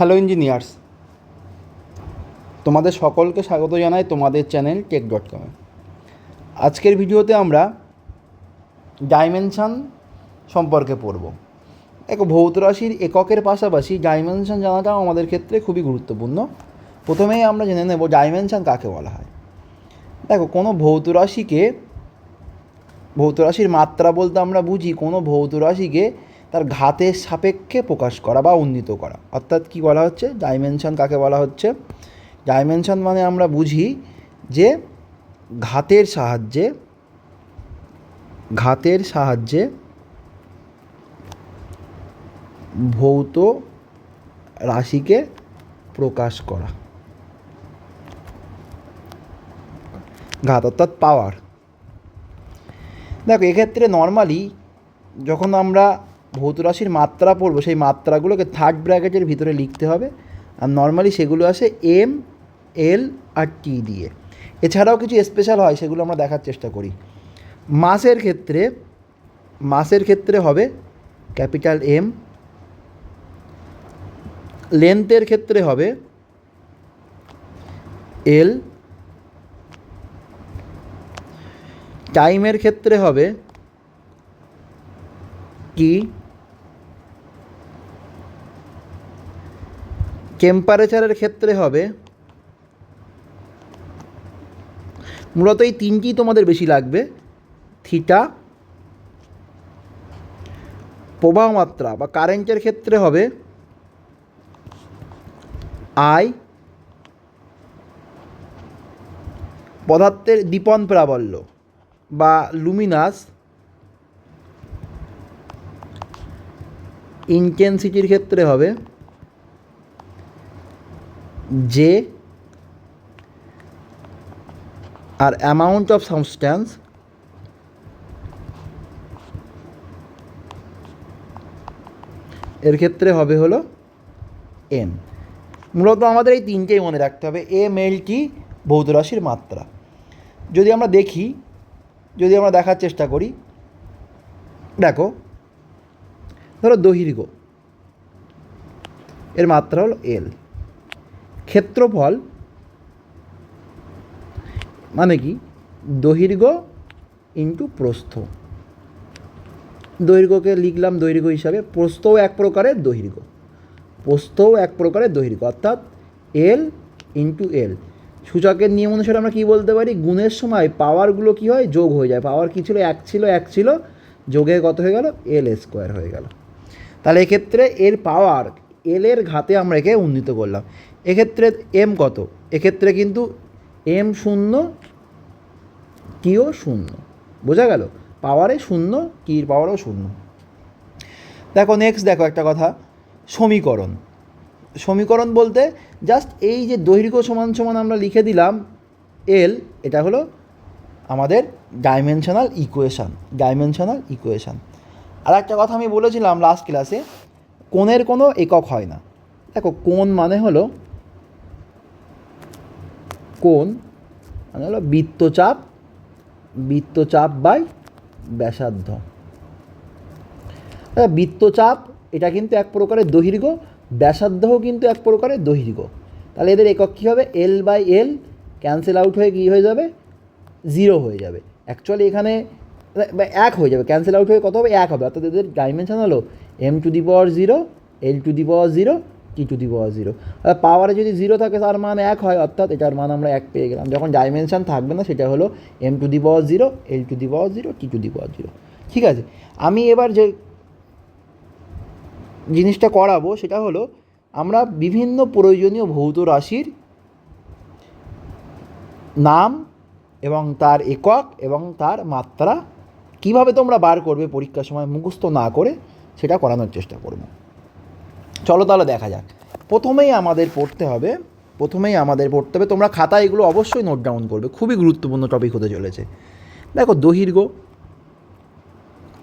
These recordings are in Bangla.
হ্যালো ইঞ্জিনিয়ার্স তোমাদের সকলকে স্বাগত জানাই তোমাদের চ্যানেল টেক ডট কমে আজকের ভিডিওতে আমরা ডাইমেনশান সম্পর্কে পড়ব। দেখো, ভৌত রাশির এককের পাশাপাশি ডাইমেনশান জানাটাও আমাদের ক্ষেত্রে খুবই গুরুত্বপূর্ণ। প্রথমেই আমরা জেনে নেব ডাইমেনশান কাকে বলা হয়। দেখো, কোনো ভৌত রাশিকে, ভৌত রাশির মাত্রা বলতে আমরা বুঝি, কোনো ভৌত রাশিকে তার ঘাতের সাপেক্ষে প্রকাশ করা বা উন্নীত করা। অর্থাৎ কি বলা হচ্ছে? ডাইমেনশন কাকে বলা হচ্ছে? ডাইমেনশন মানে আমরা বুঝি যে ঘাতের সাহায্যে ঘাতের সাহায্যে ভৌত রাশিকে প্রকাশ করা। ঘাত অর্থাৎ পাওয়ার দেখো, এক্ষেত্রে নর্মালি যখন আমরা ভৌত রাশির মাত্রা পড়ব, সেই মাত্রাগুলোকে থার্ড ব্র্যাকেটের ভিতরে লিখতে হবে। আর নর্মালি সেগুলো আসে এম এল আর টি দিয়ে। এছাড়াও কিছু স্পেশাল হয়, সেগুলো আমরা দেখার চেষ্টা করি। মাসের ক্ষেত্রে মাসের ক্ষেত্রে হবে ক্যাপিটাল এম লেন্থের ক্ষেত্রে হবে এল টাইমের ক্ষেত্রে হবে কি টেম্পারেচারের ক্ষেত্রে হবে মূলত এই তিনটি তোমাদের বেশি লাগবে। থিটা প্রবাহ মাত্রা বা কারেন্টের ক্ষেত্রে হবে আই পদার্থের দীপন প্রাবল্য বা লুমিনাস ইন্টেন্সিটির ক্ষেত্রে হবে। জে আর অ্যামাউন্ট অফ সাবস্ট্যান্স এর ক্ষেত্রে হবে হলো এন মূলত আমাদের এই তিনটেই মনে রাখতে হবে। এম এল টি ভৌত রাশির মাত্রা। যদি আমরা দেখি, যদি আমরা দেখার চেষ্টা করি, দেখো, ধরো দৈর্ঘ্য এর মাত্রা হলো এল ক্ষেত্রফল মানে কি? দৈর্ঘ্য ইন্টু প্রস্থ। দৈর্ঘ্যকে লিখলাম দৈর্ঘ্য হিসাবে, প্রস্থও এক প্রকারের দৈর্ঘ্য। প্রস্থও এক প্রকারের দৈর্ঘ্য, অর্থাৎ এল ইন্টু এল সূচকের নিয়ম অনুসারে আমরা কী বলতে পারি? গুণের সময় পাওয়ারগুলো কী হয়? যোগ হয়ে যায়। পাওয়ার কী ছিল? এক ছিল এক ছিল। যোগে কত হয়ে গেল? এল স্কোয়ার হয়ে গেল। তাহলে এক্ষেত্রে এর পাওয়ার এল এর ঘাতে আমরা একে উন্নীত করলাম। এক্ষেত্রে এম কত? এক্ষেত্রে কিন্তু এম শূন্য কিও শূন্য। বোঝা গেল? পাওয়ারে শূন্য কির পাওয়ারও শূন্য। দেখো নেক্সট দেখো একটা কথা। সমীকরণ। সমীকরণ বলতে জাস্ট এই যে দৈর্ঘ্য সমান সমান আমরা লিখে দিলাম এল এটা হলো আমাদের ডাইমেনশনাল ইকুয়েশান ডাইমেনশনাল ইকুয়েশান আর একটা কথা আমি বলেছিলাম লাস্ট ক্লাসে কোণের কোনো একক হয় না। দেখো, কোণ মানে হলো কোণ মানে হলো বৃত্তচাপ বৃত্তচাপ বাই ব্যাসার্ধ। আচ্ছা, বৃত্তচাপ এটা কিন্তু এক প্রকারের দৈর্ঘ্য ব্যাসার্ধও কিন্তু এক প্রকারের দৈর্ঘ্য। তাহলে এদের একক কী হবে? L by L cancel out হয়ে কী হয়ে যাবে? জিরো হয়ে যাবে। অ্যাকচুয়ালি এখানে এক হয়ে যাবে। ক্যান্সেল আউট হয়ে কত হবে? এক হবে। অর্থাৎ এদের ডাইমেনশন হলো M to the power zero L to the power zero T to the power zero পাওয়ারে যদি জিরো থাকে, তার মান এক হয়, অর্থাৎ এটার মান আমরা এক পেয়ে গেলাম। যখন ডাইমেনশন থাকবে না, সেটা হলো M to the power zero L to the power zero T to the power zero ঠিক আছে? আমি এবার যে জিনিসটা করাবো, সেটা হলো আমরা বিভিন্ন প্রয়োজনীয় ভৌত রাশির নাম এবং তার একক এবং তার মাত্রা কীভাবে তোমরা বার করবে পরীক্ষার সময় মুখস্থ না করে, সেটা করানোর চেষ্টা করব। চলো তাহলে দেখা যাক। প্রথমেই আমাদের পড়তে হবে, প্রথমেই আমাদের পড়তে হবে। তোমরা খাতা এগুলো অবশ্যই নোট ডাউন করবে, খুবই গুরুত্বপূর্ণ টপিক হতে চলেছে। দেখো, দৈর্ঘ্য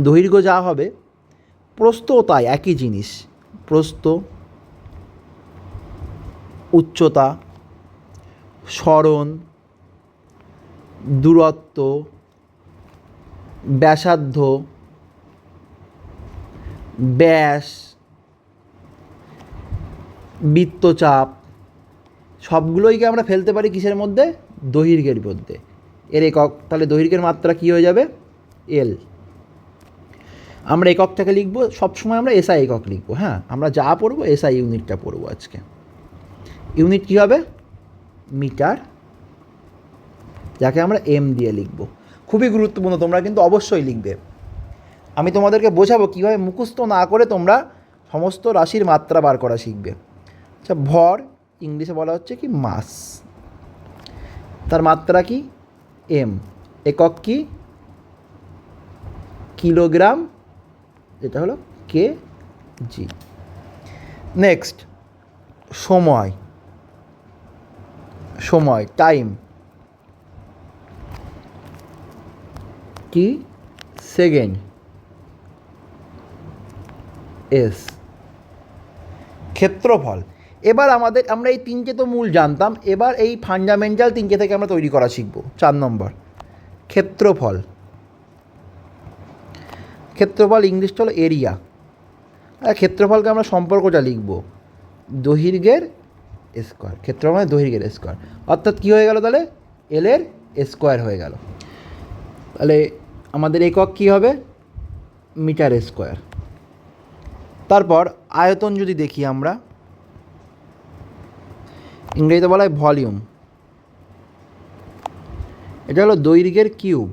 দৈর্ঘ্য যা হবে প্রস্থও তাই একই জিনিস। প্রস্থ, উচ্চতা, স্মরণ, দূরত্ব, ব্যাসার্ধ, ব্যাস বৃত্তচাপ, সবগুলোইকে আমরা ফেলতে পারি কিসের মধ্যে? দৈর্ঘ্যের মধ্যে। এর একক, তাহলে দৈর্ঘ্যের মাত্রা কী হয়ে যাবে? এল আমরা এককটাকে লিখব, সবসময় আমরা এসআই একক লিখব হ্যাঁ? আমরা যা পড়ব এসআই ইউনিটটা পড়ব আজকে। ইউনিট কী হবে? মিটার। যাকে আমরা এম দিয়ে লিখব। খুবই গুরুত্বপূর্ণ, তোমরা কিন্তু অবশ্যই লিখবে। আমি তোমাদেরকে বোঝাবো কীভাবে মুখস্থ না করে তোমরা সমস্ত রাশির মাত্রা বার করা শিখবে। আচ্ছা ভর ইংলিশে বলা হচ্ছে কি মাস। তার মাত্রা কি? এম। একক কি? কিলোগ্রাম। এটা হলো কে জি নেক্সট, সময়। সময়, টাইম। কি? সেকেন্ড। এস। ক্ষেত্রফল। এবার আমাদের, আমরা এই তিনটে তো মূল জানতাম, এবার এই ফান্ডামেন্টাল তিনটে থেকে আমরা তৈরি করা শিখব। চার নম্বর, ক্ষেত্রফল। ক্ষেত্রফল ইংলিশটা হলো এরিয়া আর ক্ষেত্রফলকে আমরা সম্পর্কটা লিখব। দৈর্ঘ্যের স্কোয়ার ক্ষেত্রফল মানে দৈর্ঘ্যের স্কোয়ার অর্থাৎ কী হয়ে গেল তাহলে? এলের স্কোয়ার হয়ে গেল। তাহলে আমাদের একক কী হবে? মিটার স্কোয়ার তারপর আয়তন যদি দেখি আমরা ইংরেজিতে বলা হয় ভলিউম। এটা হলো দৈর্ঘ্যের কিউব।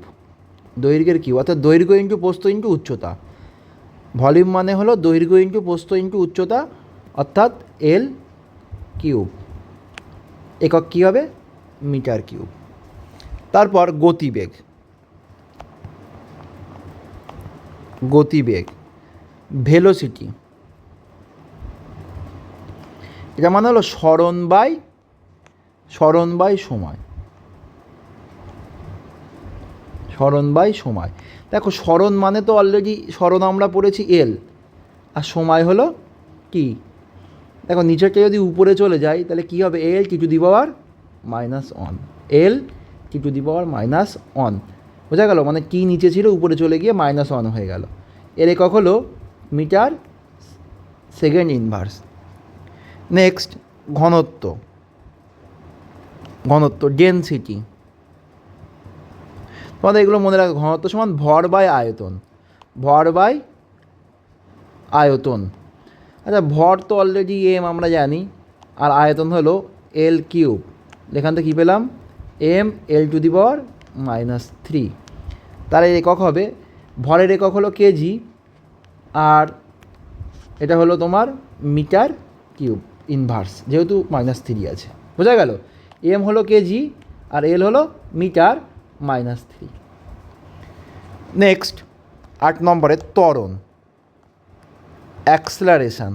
দৈর্ঘ্যের কিউব, অর্থাৎ দৈর্ঘ্য ইন্টু পোস্ত ইন্টু উচ্চতা। ভলিউম মানে হলো দৈর্ঘ্য ইন্টু পোস্ত ইন্টু উচ্চতা, অর্থাৎ এল কিউব। একক কী হবে? Metre cube. তারপর গতিবেগ। গতিবেগ, ভেলোসিটি। এটা মানে হলো স্মরণ বাই স্মরণ বাই সময়। স্মরণ বাই সময়। দেখো, স্মরণ মানে তো অলরেডি স্মরণ আমরা পড়েছি এল আর সময় হলো কি? দেখো নিচেরটা যদি উপরে চলে যায় তাহলে কী হবে? L T to the power minus one L T to the power minus one বোঝা গেল? মানে কি নিচে ছিল, উপরে চলে গিয়ে মাইনাস ওয়ান হয়ে গেল। এর একক হলো মিটার সেকেন্ড ইনভার্স নেক্সট ঘনত্ব। ঘনত্ব ডেনসিটি তোমাদের এগুলো মনে রাখো, ঘনত্ব সমান ভর বাই আয়তন। ভর বাই আয়তন। আচ্ছা ভর তো অলরেডি এম আমরা জানি। আর আয়তন হলো এল কিউব এখান থেকে কী পেলাম? M L to the power minus three তার একক হবে, ভরের একক হলো কেজি আর এটা হলো তোমার মিটার কিউব ইনভার্স যেহেতু মাইনাস থ্রি আছে। বোঝা গেল? এম হলো কেজি আর এল হলো মিটার মাইনাস থ্রি নেক্সট আট নম্বরে ত্বরণ। অ্যাক্সলারেশন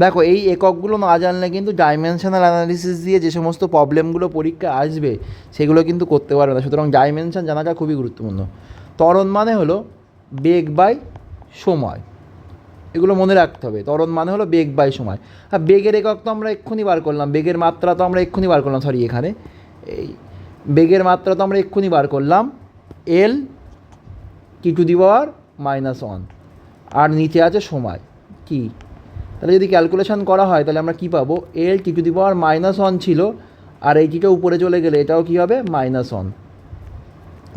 দেখো, এই এককগুলো না জানলে কিন্তু ডাইমেনশনাল অ্যানালিসিস দিয়ে যে সমস্ত প্রবলেমগুলো পরীক্ষায় আসবে, সেগুলো কিন্তু করতে পারবে না। সুতরাং ডাইমেনশন জানাটা খুবই গুরুত্বপূর্ণ। ত্বরণ মানে হলো বেগ বাই সময়। এগুলো মনে রাখতে হবে। ত্বরণ মানে হলো বেগ বাই সময়। আর বেগের একক তো আমরা এক্ষুনি বার করলাম। বেগের মাত্রা তো আমরা এক্ষুনি বার করলাম সরি এখানে। এই বেগের মাত্রা তো আমরা এক্ষুনি বার করলাম। L T to the power minus one আর নিচে আছে সময়। কি? তাহলে যদি ক্যালকুলেশন করা হয়, তাহলে আমরা কী পাবো? L T to the power minus one ছিল। আর এই টিটা উপরে চলে গেলে এটাও কী হবে? মাইনাস ওয়ান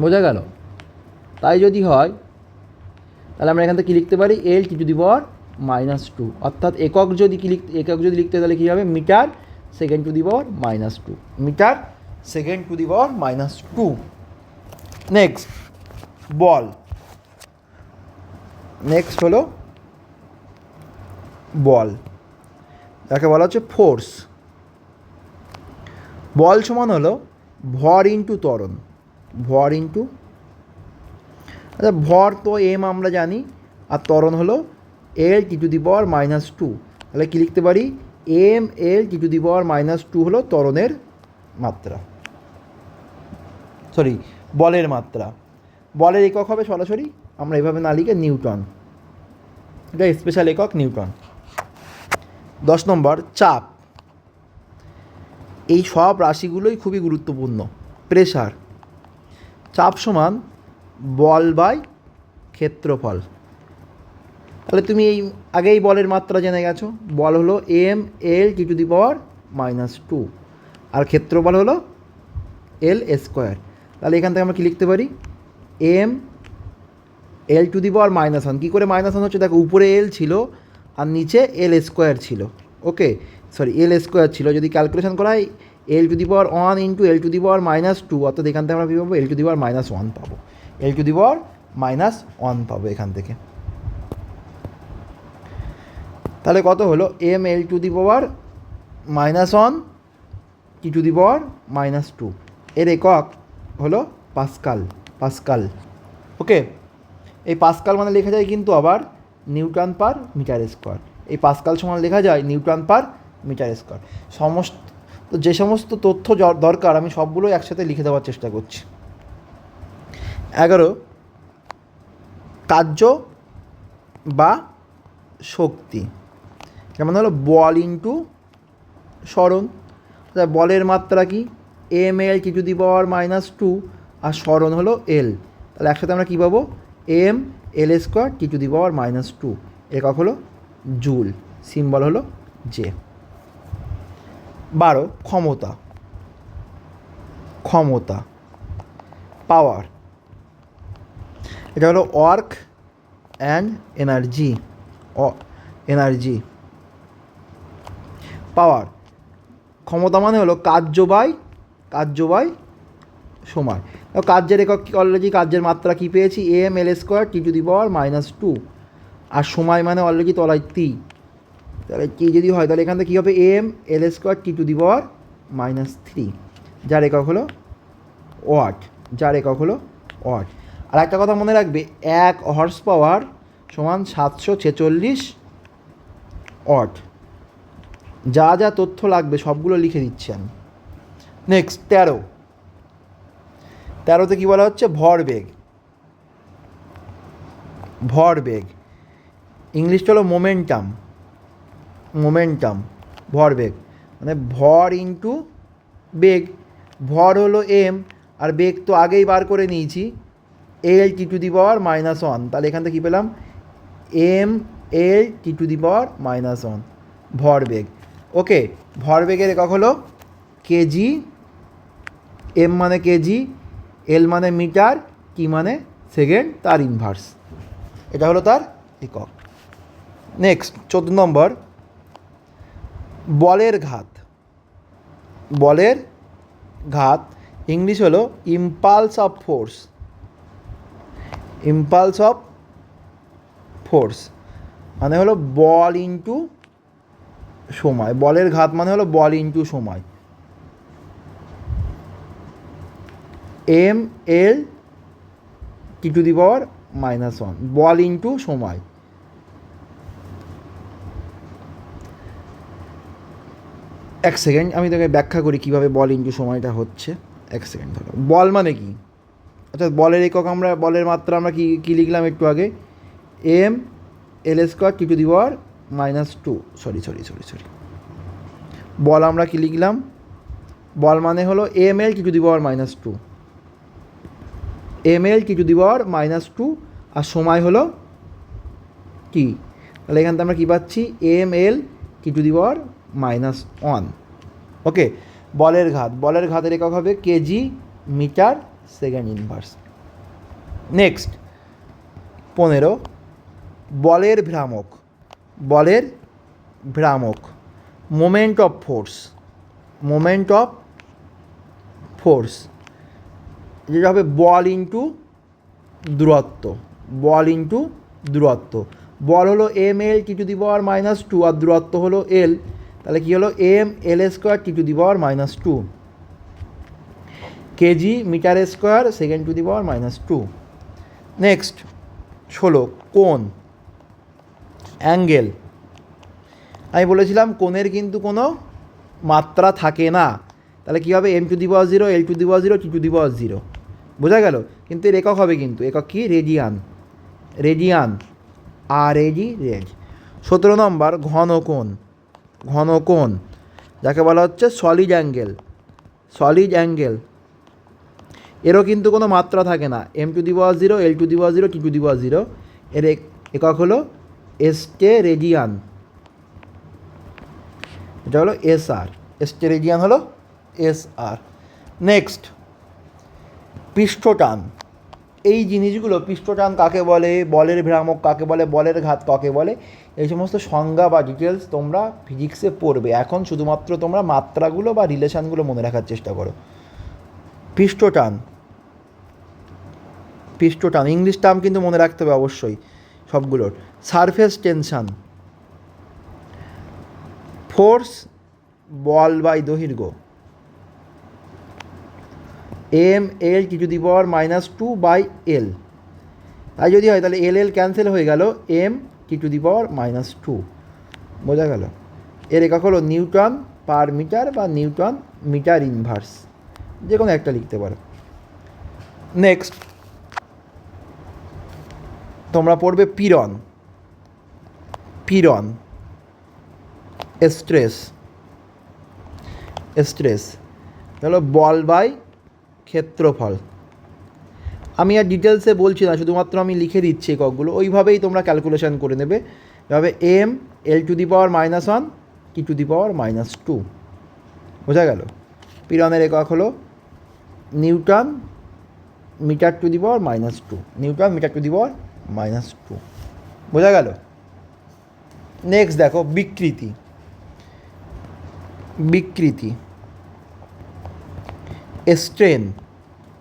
বোঝা গেল? তাই যদি হয় তাহলে আমরা এখান থেকে কী লিখতে পারি? এল টি দি পাওয়ার মাইনাস টু অর্থাৎ একক যদি কি লিখতে একক যদি লিখতে, তাহলে কী হবে? Metre second to the power minus two metre second to the power minus two next ball next হলো বল যাকে বলা হচ্ছে ফোর্স বল সমান হলো ভর ইন্টু ত্বরণ। ভর ইন্টু আচ্ছা ভর তো এম আমরা জানি, আর ত্বরণ হলো L T to the power minus two তাহলে কী লিখতে পারি? M L T to the power minus two হলো ত্বরণের মাত্রা। সরি বলের মাত্রা। বলের একক হবে সরাসরি, আমরা এভাবে না লিখে নিউটন। এটা স্পেশাল একক নিউটন। দশ নম্বর, চাপ। এই সব রাশিগুলোই খুবই গুরুত্বপূর্ণ। প্রেশার চাপ সমান বল বাই ক্ষেত্রফল। তাহলে তুমি এই আগেই বলের মাত্রা জেনে গেছো। বল হলো M L T to the power minus two আর ক্ষেত্রফল হলো এল স্কোয়ার তাহলে এখান থেকে আমরা কি লিখতে পারি? M L to the power minus one কী করে মাইনাস ওয়ান হচ্ছে? দেখো, উপরে এল ছিল আর নিচে এল স্কোয়ার ছিল। ওকে সরি এল স্কোয়ার ছিল। যদি ক্যালকুলেশন করা হয় L to the power one into L to the power minus two অর্থাৎ এখান থেকে আমরা কী পাবো? L to the power minus one পাবো। L to the power minus one পাবো এখান থেকে। তাহলে কত হলো? M L to the power minus one T to the power minus two. এর একক হলো পাস্কাল পাস্কাল। ওকে? এই পাস্কাল মানে লেখা যায় কিন্তু আবার নিউটন পার মিটার স্কোয়ার। এই পাস্কাল সমান লেখা যায় নিউটন পার মিটার স্কোয়ার। সমস্ত যে সমস্ত তথ্য দরকার, আমি সবগুলো একসাথে লিখে দেওয়ার চেষ্টা করছি। কার্য বা শক্তি। যেমন হলো বল ইন্টু স্মরণ বলের মাত্রা কি? M L T to the power minus two. আর স্মরণ হলো এল তাহলে একসাথে আমরা কী পাবো? M L square T to the power minus two একক হলো জুল। সিম্বল হলো জে বারো, ক্ষমতা। ক্ষমতা। পাওয়ার এটা হলো work and energy energy. Power, ক্ষমতা মানে হলো কার্য বাই সময়। কার্যের একক কী, অলরেডি কার্যের মাত্রা কী পেয়েছি? এ M L square T to the power minus two আর সময় মানে অলরেডি তলায় টি তাহলে টি যদি হয়, তাহলে এখান থেকে কী হবে? M L square T to the power minus three যার একক হলো ওয়াট, যার একক হলো ওয়াট। আর একটা কথা মনে রাখবে, এক হর্স পাওয়ার সমান সাতশো ছেচল্লিশ ওয়াট যা যা তথ্য লাগবে সবগুলো লিখে দিচ্ছি আমি। নেক্সট তেরো। তেরোতে কী বলা হচ্ছে? ভরবেগ ভরবেগ ইংলিশটা হলো মোমেন্টাম মোমেন্টাম ভরবেগ মানে ভর ইন্টু বেগ। ভর হলো এম আর বেগ তো আগেই বার করে নিয়েছি। L T to the power minus one তাহলে এখান থেকে কী পেলাম? M L T to the power minus one ভরবেগ ওকে ভরবেগের একক হলো কেজি এম মানে কেজি এল মানে মিটার টি মানে সেকেন্ড, তার ইনভার্স এটা হলো তার একক। নেক্সট চোদ্দ নম্বর। বলের ঘাত। বলের ঘাত। ইংলিশ হলো impulse of force impulse of force মানে হলো বল ইন্টু সময়। বলের ঘাত মানে হলো বল ইন্টু সময়। M L T to the power minus one ball into সময়। এক সেকেন্ড আমি তোকে ব্যাখ্যা করি কীভাবে বল ইন্টু সময়টা হচ্ছে। এক সেকেন্ড ধরো। বল মানে কি? অর্থাৎ বলের একক আমরা, বলের মাত্রা আমরা কী কী লিখলাম একটু আগে? M L square T to the power minus two sorry sorry sorry sorry বল আমরা কী লিখলাম? বল মানে হলো M L T to the power minus two M L T to the power minus two আর সময় হলো কি? তাহলে এখান থেকে আমরা কী পাচ্ছি? M L T to the power minus one okay বলের ঘাত। বলের ঘাতের একক হবে KG metre second inverse. Next পনেরো, বলের ভ্রামক। বলের ভ্রামক। Moment of force moment of force যেটা হবে বল ইন্টু দূরত্ব। বল ইন্টু দূরত্ব। বল হলো M L T to the power minus two আর দূরত্ব হলো এল তাহলে কী হলো? M L square T to the power minus two KG metre square second to the power minus two next ষোলো কোন অ্যাঙ্গেল আমি বলেছিলাম কোণের কিন্তু কোনো মাত্রা থাকে না। তাহলে কী হবে? M to the power zero L to the power zero T to the power zero বোঝা গেল? কিন্তু এর একক হবে কিন্তু। একক কি? রেডিয়ান রেডিয়ান আর এডি রেড সতেরো নম্বর ঘনকোণ ঘনকোণ যাকে বলা হচ্ছে সলিড অ্যাঙ্গেল সলিড অ্যাঙ্গেল এরও কিন্তু কোনো মাত্রা থাকে না। M to the power zero L to the power zero T to the power zero. এর এক- একক হলো এস্টেরেজিয়ান এটা হলো এস আর এস্টেরেজিয়ান হলো এস আর নেক্সট পৃষ্ঠটান। এই জিনিসগুলো, পৃষ্ঠটান কাকে বলে, বলের ভ্রামক কাকে বলে, বলের ঘাত কাকে বলে, এই সমস্ত সংজ্ঞা বা ডিটেলস তোমরা ফিজিক্সে পড়বে। এখন শুধুমাত্র তোমরা মাত্রাগুলো বা রিলেশানগুলো মনে রাখার চেষ্টা করো। পৃষ্ঠটান। পৃষ্ঠটান ইংলিশ টার্ম কিন্তু মনে রাখতে হবে অবশ্যই সবগুলোর। সারফেস টেনশান ফোর্স বল বাই দৈর্ঘ্য। M L T to the power minus two by L তাই যদি হয় তাহলে এল এল ক্যান্সেল হয়ে গেল। M T to the power minus two বোঝা গেল। এর একক হলো নিউটন পার মিটার বা নিউটন মিটার ইনভার্স যে কোনো একটা লিখতে পারো। নেক্সট তোমরা পড়বে পীড়ন পীড়ন স্ট্রেস স্ট্রেস হলো বল বাই ক্ষেত্রফল। আমি আর ডিটেলসে বলছি না, শুধুমাত্র আমি লিখে দিচ্ছি এককগুলো ওইভাবেই তোমরা ক্যালকুলেশন করে নেবে। এভাবে M L to the power minus one T to the power minus two বোঝা গেল? পীড়নের একক হলো newton metre to the power minus two. Newton metre to the power minus two. বোঝা গেল? নেক্সট দেখো, বিকৃতি। বিকৃতি। স্ট্রেন।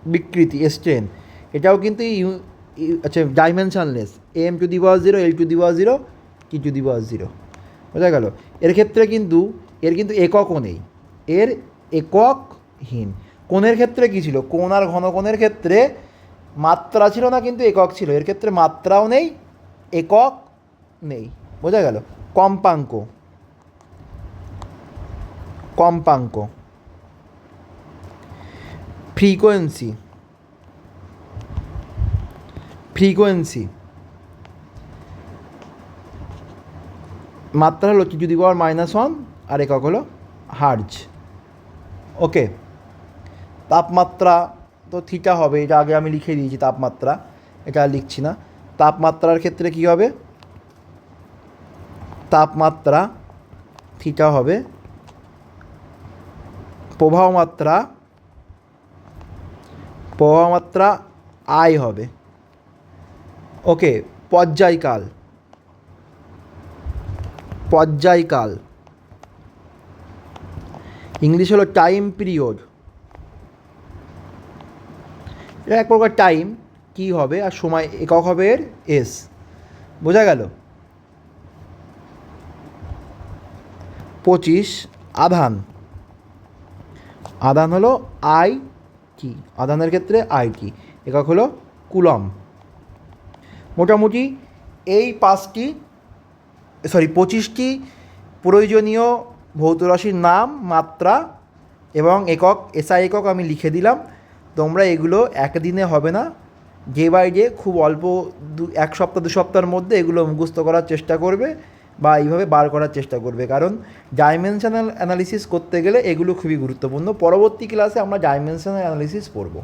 বিকৃতি, স্ট্রেন। এটাও কিন্তু ইউ- আচ্ছা dimensionless. M to the power zero, L to the power zero, T to the power zero. বোঝা গেল? এর ক্ষেত্রে কিন্তু, এর কিন্তু এককও নেই। এর এককহীন। কোণের ক্ষেত্রে কী ছিল? কোণ আর ঘনকোণের ক্ষেত্রে মাত্রা ছিল না কিন্তু একক ছিল। এর ক্ষেত্রে মাত্রাও নেই, একক নেই। বোঝা গেল? কম্পাঙ্ক। কম্পাঙ্ক। ফ্রিকোয়েন্সি। ফ্রিকোয়েন্সি। মাত্রা হলো টি দি পাওয়ার মাইনাস ওয়ান আর একক হলো হার্জ। ওকে। তাপমাত্রা তো থিটা হবে, এটা আগে আমি লিখে দিয়েছি তাপমাত্রা, এটা আর লিখছি না। তাপমাত্রার ক্ষেত্রে কী হবে? তাপমাত্রা থিটা হবে। প্রবাহমাত্রা প্রবাহমাত্রা প্রবাহ মাত্রা আই হবে। ওকে পর্যায়কাল। পর্যায়কাল। ইংলিশ হলো টাইম পিরিয়ড এটা এক প্রকার টাইম কী হবে আর সময় একক হবে এর এস বোঝা গেল? পঁচিশ, আধান। আধান হলো আই টি আধানের ক্ষেত্রে আই টি একক হলো কুলম মোটামুটি এই পাঁচটি সরি পঁচিশটি প্রয়োজনীয় ভৌত রাশির নাম, মাত্রা এবং একক এসআই একক আমি লিখে দিলাম। তোমরা এগুলো একদিনে হবে না। ডে বাই ডে খুব অল্প দু, এক সপ্তাহ, দু সপ্তাহের মধ্যে এগুলো মুখস্থ করার চেষ্টা করবে বা এইভাবে বার করার চেষ্টা করবে। কারণ ডাইমেনশনাল অ্যানালিসিস করতে গেলে এগুলো খুবই গুরুত্বপূর্ণ। পরবর্তী ক্লাসে আমরা ডাইমেনশনাল অ্যানালিসিস পড়ব।